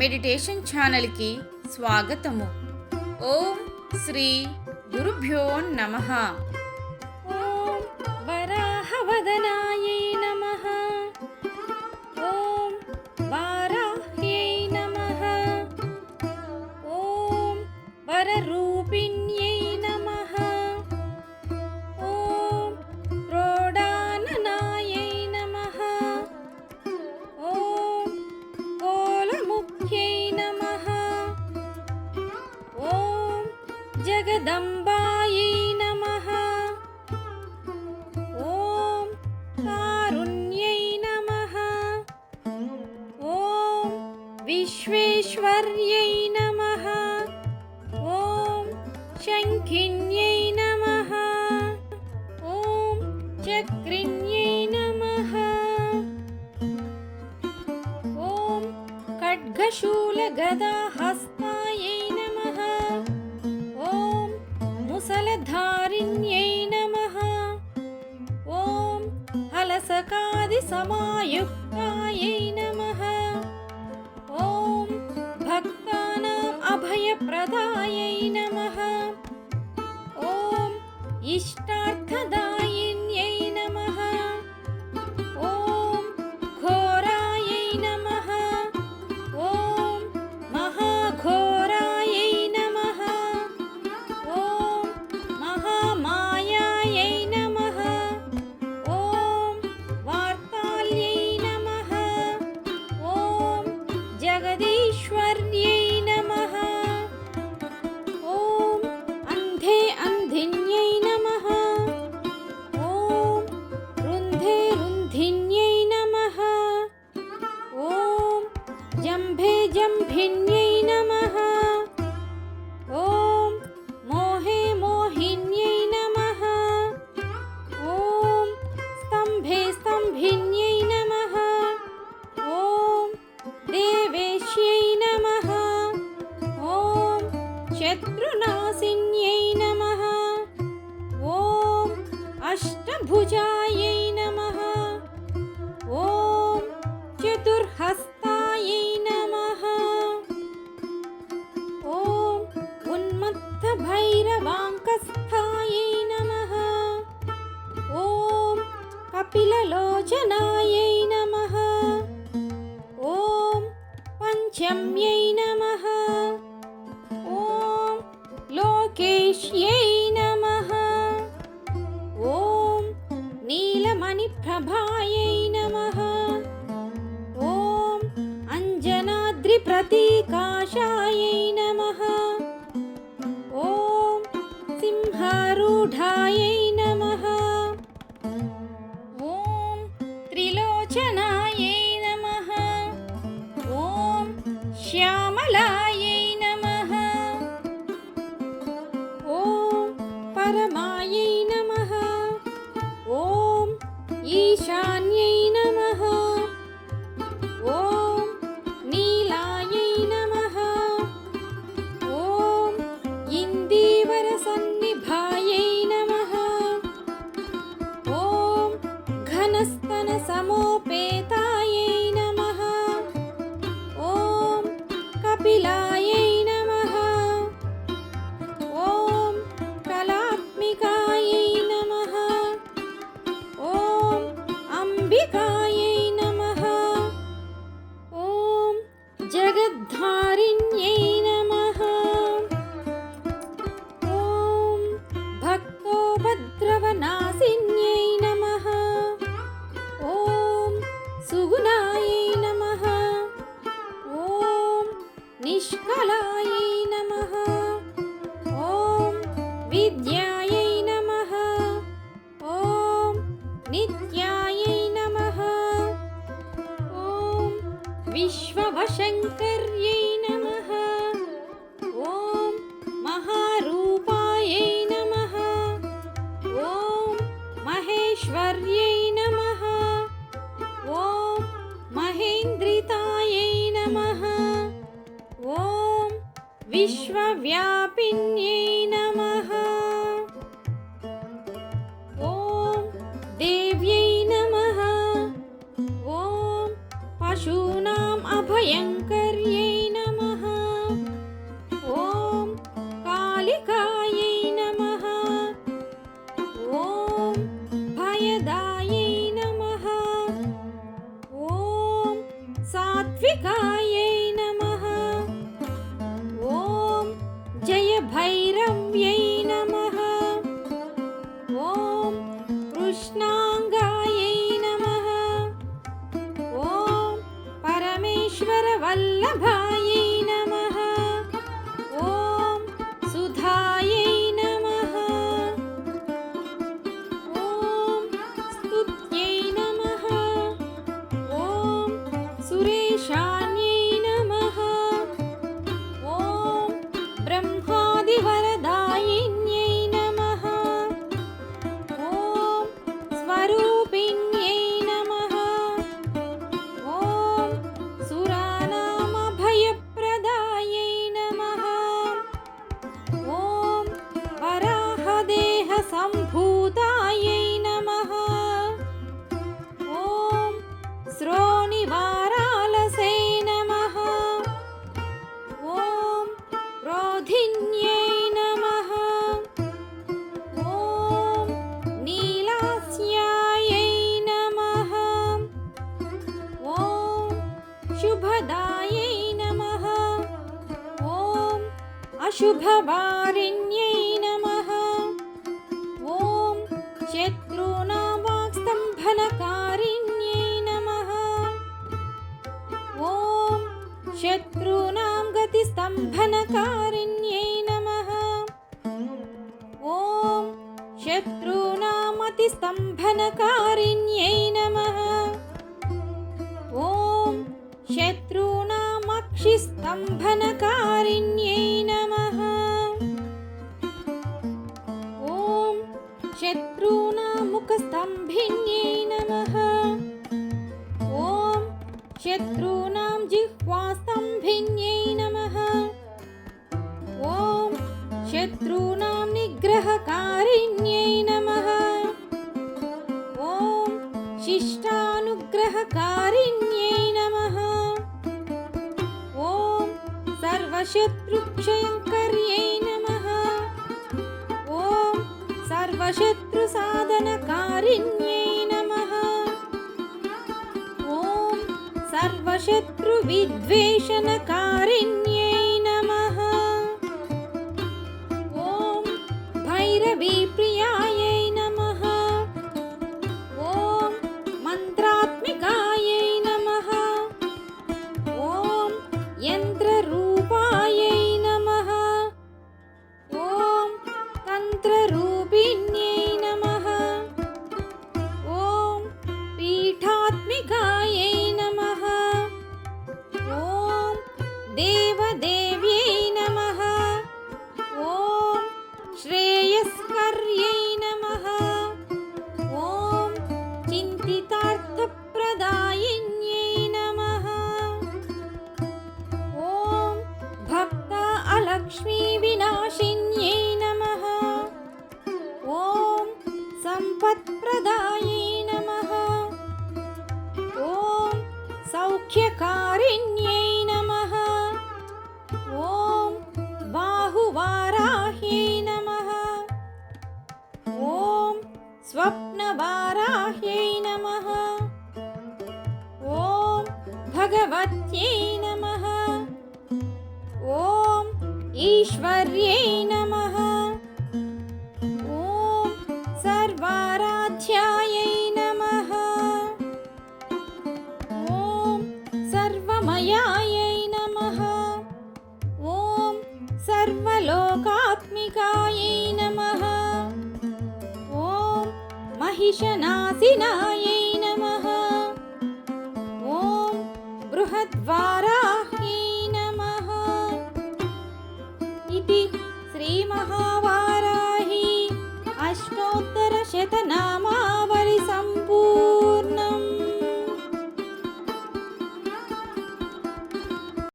Meditation ఛానల్కి స్వాగతము. ఓం శ్రీ గురుభ్యో నమ. ఓం ऐश्वर्यै नमः। ॐ शङ्खिन्यै नमः। ॐ चक्रिण्यै नमः। ॐ खड्गशूलगदाहस्तायै नमः। ॐ मुसलधारिण्यै नमः। ॐ हलसकादिसमायुक्तायै नमः। अभयप्रदायै नमः ॐ इष्टार्थदायिन्यै उन्मत्तभैरवाङ्कस्थायै नमः ॐ कपिललोचनायै नमः ॐ पञ्चम्यै नमः ॐ लोकेश्यै नमः ॐ नीलमणिप्रभायै नमः ॐ अञ्जनाद्रिप्रतीकाशायै नमः सिंहारूढायै नमः ॐ त्रिलोचनायै नमः ॐ श्यामलायै विश्ववशङ्कर्यै नमः। ॐ महारूपायै नमः। ॐ महेश्वर्यै नमः। ॐ महेन्द्रितायै नमः। ॐ विश्वव्यापिन्यै नमः कृष्णाङ्गायै नमः ॐ परमेश्वरवल्लभाय अशुभवारिण्यै नमः ॐ शत्रूणां वाक्स्तम्भनकारिण्यै नमः ॐ शत्रूणां गतिस्तम्भनकारिण्यै नमः ॐ शत्रूणामतिस्तम्भनकारिण्यै नमः ॐ शत्रूणामक्षिस्तम्भनकारिण्यै सर्वशत्रुसाधनकारिण्यै नमः। ॐ सर्वशत्रुविद्वेषणकारिण्यै नमः। ॐ भैरवीप्रियायै अलक्ष्मीविनाशिन्यै नमः। ॐ सम्पत्प्रदायै नमः। ॐ सौख्यकारिण्यै नमः। ॐ बाहुवाराह्यै नमः। ॐ स्वप्नवाराह्यै नमः। ॐ भगवत्यै नमः ईश्वर्यै नमः ॐ सर्वाराध्यायै नमः ॐ सर्वमयायै नमः ॐ सर्वलोकात्मिकायै नमः ॐ महिषनासिनायै नमः ॐ बृहद्वारा श्रीमहावाराही अष्टोत्तरशतनामा